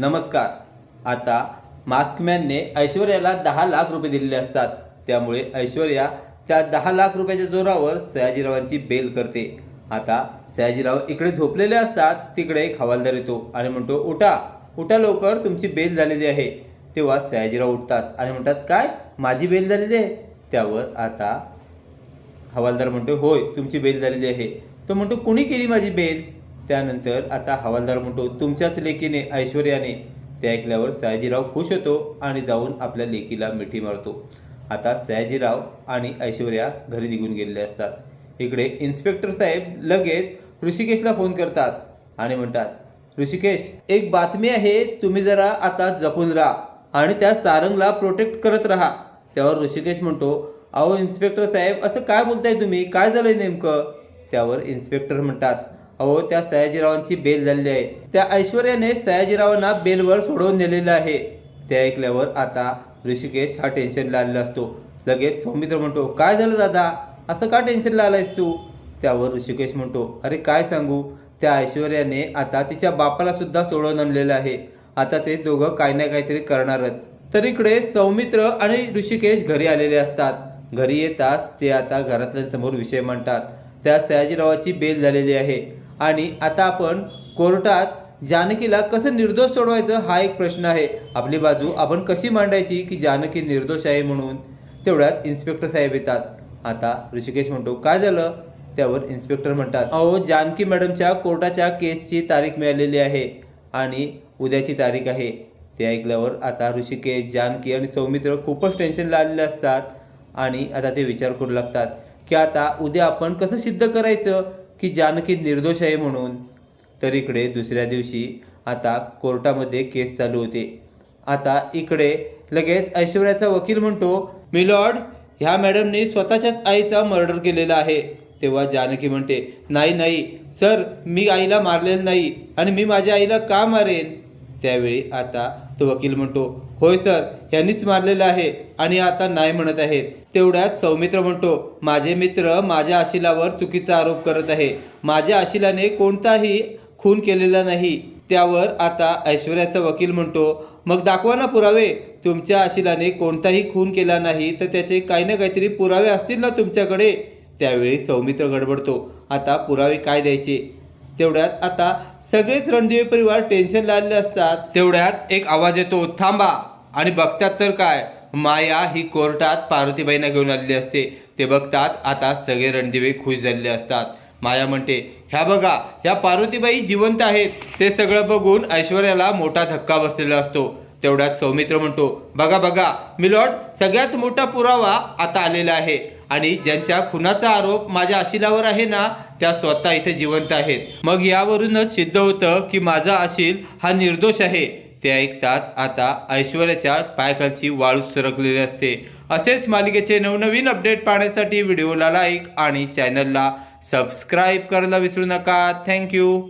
नमस्कार. आता मास्कमॅनने ऐश्वर्याला दहा लाख रुपये दिलेले असतात. त्यामुळे ऐश्वर्या त्या दहा लाख रुपयाच्या जोरावर सयाजीरावांची बेल करते. आता सयाजीराव इकडे झोपलेले असतात तिकडे एक हवालदार येतो आणि म्हणतो उठा उठा लवकर तुमची बेल झालेली आहे. तेव्हा सयाजीराव उठतात आणि म्हणतात काय? माझी बेल झालेली आहे? त्यावर आता हवालदार म्हणतो होय तुमची बेल झालेली आहे. तो म्हणतो कुणी केली माझी बेल? त्यानंतर आता हवालदार म्हणतो तुमच्याच लेकीने ऐश्वर्याने. ते ऐकल्यावर सयाजीराव खुश होतो आणि जाऊन आपल्या लेकीला मिठी मारतो. आता सयाजीराव आणि ऐश्वर्या घरी निघून गेलेले असतात. इकडे इन्स्पेक्टर साहेब लगेच ऋषिकेशला फोन करतात आणि म्हणतात ऋषिकेश एक बातमी आहे तुम्ही जरा आता जपून राहा आणि त्या सारंगला प्रोटेक्ट करत राहा. त्यावर ऋषिकेश म्हणतो अहो इन्स्पेक्टर साहेब असं काय बोलताय तुम्ही? काय झालंय नेमकं? त्यावर इन्स्पेक्टर म्हणतात अहो त्या सयाजीरावांची बेल झालेली आहे. त्या ऐश्वर्याने सयाजीरावांना बेलवर सोडवून नेलेलं आहे. ते ऐकल्यावर आता ऋषिकेश हा टेन्शनला आलेला असतो. लगेच सौमित्र म्हणतो काय झालं दादा? असं का टेन्शनला आलायस तू? त्यावर ऋषिकेश म्हणतो अरे काय सांगू? त्या ऐश्वर्याने आता तिच्या बापाला सुद्धा सोडवून आणलेलं आहे. आता ते दोघं काही ना काहीतरी करणारच. तर इकडे सौमित्र आणि ऋषिकेश घरी आलेले असतात. घरी येताच ते आता घरातल्यांसमोर विषय मांडतात. त्या सयाजीरावाची बेल झालेली आहे. आणि आता आपण कोर्टात जानकीला कसं निर्दोष सोडवायचं हा एक प्रश्न आहे. आपली बाजू आपण कशी मांडायची की जानकी निर्दोष आहे म्हणून? तेवढ्यात इन्स्पेक्टर साहेब येतात. आता ऋषिकेश म्हणतो काय झालं? त्यावर इन्स्पेक्टर म्हणतात अहो जानकी मॅडमच्या कोर्टाच्या केसची तारीख मिळालेली आहे आणि उद्याची तारीख आहे. ते ऐकल्यावर आता ऋषिकेश जानकी आणि सौमित्र खूपच टेन्शनला आलेले असतात आणि आता ते विचार करू लागतात की आता उद्या आपण कसं सिद्ध करायचं? की जानकी निर्दोष आहे म्हणून. तर इकडे दुसऱ्या दिवशी आता कोर्टामध्ये केस चालू होते. आता इकडे लगेच ऐश्वर्याचा वकील म्हणतो मिलॉर्ड ह्या मॅडमने स्वतःच्याच आईचा मर्डर केलेला आहे. तेव्हा जानकी म्हणते नाही नाही सर मी आईला मारलेलं नाही आणि मी माझ्या आईला का मारेन? त्यावेळी आता तो वकील म्हणतो होय सर यांनीच मारलेलं आहे आणि आता नाही म्हणत आहेत. तेवढ्यात सौमित्र म्हणतो माझे मित्र माझ्या आशिलावर चुकीचा आरोप करत आहे. माझ्या आशिलाने कोणताही खून केलेला नाही. त्यावर आता ऐश्वर्याचा वकील म्हणतो मग दाखवा ना पुरावे. तुमच्या आशिलाने कोणताही खून केला नाही तर त्याचे काही ना काहीतरी पुरावे असतील ना तुमच्याकडे. त्यावेळी सौमित्र गडबडतो आता पुरावे काय द्यायचे? तेवढ्यात आता सगळेच रणदेवी परिवार टेन्शन लागले असतात. तेवढ्यात एक आवाज येतो थांबा आणि बघतात तर काय? माया ही कोर्टात पार्वतीबाईंना घेऊन आलेली असते. ते बघताच आता सगळे रणदिवे खुश झालेले असतात. माया म्हणते ह्या बघा ह्या पार्वतीबाई जिवंत आहेत. ते सगळं बघून ऐश्वर्याला मोठा धक्का बसलेला असतो. तेवढ्यात सौमित्र म्हणतो बघा बघा मिलॉर्ड सगळ्यात मोठा पुरावा आता आलेला आहे. आणि ज्यांच्या खुनाचा आरोप माझ्या आशिलावर आहे ना त्या स्वतः इथे जिवंत आहेत. मग यावरूनच सिद्ध होतं की माझा आशिल हा निर्दोष आहे. ते ऐकताच आता ऐश्वर्याच्या पायखालची वाळू सरकलेली असते. असेच मालिकेचे नवनवीन अपडेट पाहण्यासाठी व्हिडिओला लाईक आणि चॅनलला सबस्क्राईब करायला विसरू नका. थँक्यू.